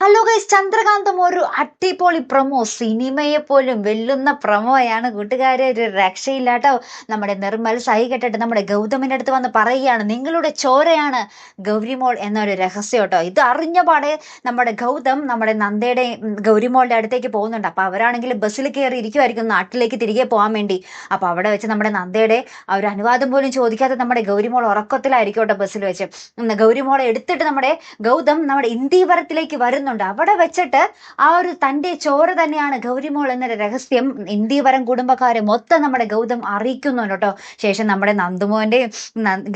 Hello guys ചന്ദ്രകാന്തം ഒരു അടിപൊളി promo സിനിമയെ പോലും വെല്ലുന്ന പ്രമോയാണ് കൂട്ടുകാരെ. ഒരു രക്ഷയില്ലാട്ടോ. നമ്മുടെ നിർമ്മൽ സഹി കെട്ടിട്ട് നമ്മുടെ ഗൗതമിന്റെ അടുത്ത് വന്ന് പറയുകയാണ് നിങ്ങളുടെ ചോരയാണ് ഗൗരിമോൾ എന്നൊരു രഹസ്യം കേട്ടോ. ഇത് അറിഞ്ഞ പാടെ നമ്മുടെ ഗൗതം നമ്മുടെ നന്ദയുടെ ഗൗരിമോളുടെ അടുത്തേക്ക് പോകുന്നുണ്ട്. അപ്പൊ അവരാണെങ്കിൽ ബസ്സിൽ കയറി ഇരിക്കുമായിരിക്കും നാട്ടിലേക്ക് തിരികെ പോകാൻ വേണ്ടി. അപ്പൊ അവിടെ വെച്ച് നമ്മുടെ നന്ദയുടെ ഒരു അനുവാദം പോലും ചോദിക്കാതെ നമ്മുടെ ഗൗരിമോൾ ഉറക്കത്തിലായിരിക്കും കേട്ടോ ബസ്സിൽ വെച്ച്. ഗൗരിമോളെ എടുത്തിട്ട് നമ്മുടെ ഗൗതം നമ്മുടെ ഇന്ത്യവരത്തിലേക്ക് ഇന്ദീവരത്തിലേക്ക് വരുന്നുണ്ട് അവിടെ വെച്ചിട്ട് ആ ഒരു തന്റെ ചോര തന്നെയാണ് ഗൗരിമോൾ എന്നൊരു രഹസ്യം ഇന്ത്യവരം കുടുംബക്കാരെ മൊത്തം നമ്മുടെ ഗൗതം അറിയിക്കുന്നുണ്ട് കേട്ടോ. ശേഷം നമ്മുടെ നന്ദുമോന്റെയും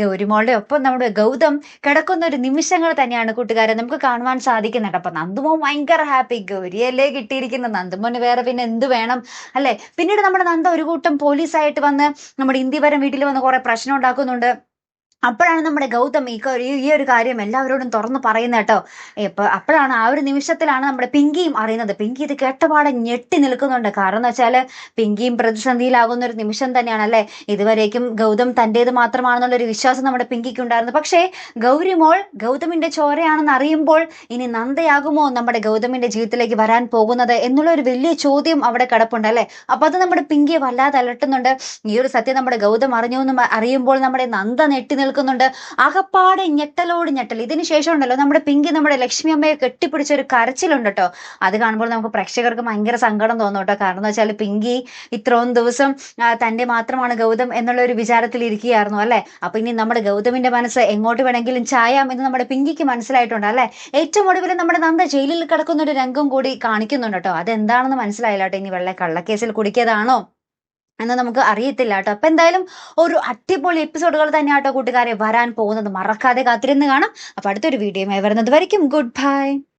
ഗൗരിമോളുടെ ഒപ്പം നമ്മുടെ ഗൗതം കിടക്കുന്ന ഒരു നിമിഷങ്ങൾ തന്നെയാണ് കൂട്ടുകാരെ നമുക്ക് കാണുവാൻ സാധിക്കുന്നുണ്ട്. അപ്പൊ നന്ദുമോൻ ഭയങ്കര ഹാപ്പി. ഗൗരിയല്ലേ കിട്ടിയിരിക്കുന്ന നന്ദുമോന് വേറെ പിന്നെ എന്ത് വേണം? അല്ലെ? പിന്നീട് നമ്മുടെ നന്ദ ഒരു കൂട്ടം പോലീസായിട്ട് വന്ന് നമ്മുടെ ഇന്ത്യവരം വീട്ടിൽ വന്ന് കുറെ പ്രശ്നം ഉണ്ടാക്കുന്നുണ്ട്. അപ്പോഴാണ് നമ്മുടെ ഗൗതം ഈ ഈ- ഒരു കാര്യം എല്ലാവരോടും തുറന്ന് പറയുന്നത് കേട്ടോ. ഇപ്പൊ അപ്പോഴാണ് ആ ഒരു നിമിഷത്തിലാണ് നമ്മുടെ പിങ്കിയും അറിയുന്നത്. പിങ്കി ഇത് കേട്ടപാടെ ഞെട്ടി നിൽക്കുന്നുണ്ട്. കാരണം എന്ന് വെച്ചാൽ പിങ്കിയും പ്രതിസന്ധിയിലാകുന്ന ഒരു നിമിഷം തന്നെയാണ് അല്ലെ ഇതുവരേക്കും ഗൗതം തന്റേത് മാത്രമാണെന്നുള്ള ഒരു വിശ്വാസം നമ്മുടെ പിങ്കിക്ക് ഉണ്ടായിരുന്നു. പക്ഷേ ഗൗരിമോൾ ഗൗതമിന്റെ ചോരയാണെന്ന് അറിയുമ്പോൾ ഇനി നന്ദയാകുമോ നമ്മുടെ ഗൗതമിന്റെ ജീവിതത്തിലേക്ക് വരാൻ പോകുന്നത് എന്നുള്ള ഒരു വലിയ ചോദ്യം അവിടെ കിടപ്പുണ്ട് അല്ലെ? അപ്പൊ അത് നമ്മുടെ പിങ്കിയെ വല്ലാതെ അലട്ടുന്നുണ്ട്. ഈ ഒരു സത്യം നമ്മുടെ ഗൗതം അറിഞ്ഞു എന്ന് അറിയുമ്പോൾ നമ്മുടെ നന്ദ നെട്ടി നിൽക്കുന്നുണ്ട്. അകപ്പാട് ഞെട്ടലോട് ഞെട്ടൽ. ഇതിന് ശേഷം ഉണ്ടല്ലോ നമ്മുടെ പിങ്കി നമ്മുടെ ലക്ഷ്മി അമ്മയെ കെട്ടിപ്പിടിച്ച ഒരു കരച്ചിലുണ്ട് കേട്ടോ. അത് കാണുമ്പോൾ നമുക്ക് പ്രേക്ഷകർക്ക് ഭയങ്കര സങ്കടം തോന്നും കേട്ടോ. കാരണം എന്ന് വെച്ചാൽ പിങ്കി ഇത്രയും ദിവസം തന്റെ മാത്രമാണ് ഗൗതം എന്നുള്ള ഒരു വിചാരത്തിൽ ഇരിക്കുകയായിരുന്നു അല്ലെ? അപ്പൊ ഇനി നമ്മുടെ ഗൗതമിന്റെ മനസ്സ് എങ്ങോട്ട് വേണമെങ്കിലും ചായാം എന്ന് നമ്മുടെ പിങ്കിക്ക് മനസ്സിലായിട്ടുണ്ട് അല്ലെ? ഏറ്റവും ഒടുവിൽ നമ്മുടെ നന്ദ ജയിലിൽ കിടക്കുന്ന ഒരു രംഗം കൂടി കാണിക്കുന്നുണ്ട് കേട്ടോ. അതെന്താണെന്ന് മനസ്സിലായില്ല കേട്ടോ. ഇനി വെള്ള കള്ളക്കേസിൽ കുടിക്കിയതാണോ? എന്ന് നമുക്ക് അറിയത്തില്ല കേട്ടോ. അപ്പൊ എന്തായാലും ഒരു അടിപൊളി എപ്പിസോഡുകൾ തന്നെ കേട്ടോ കൂട്ടുകാരെ വരാൻ പോകുന്നത്. മറക്കാതെ കാത്തിരുന്ന് കാണാം. അപ്പൊ അടുത്തൊരു വീഡിയോ വരുന്നത് വരയ്ക്കും. Good bye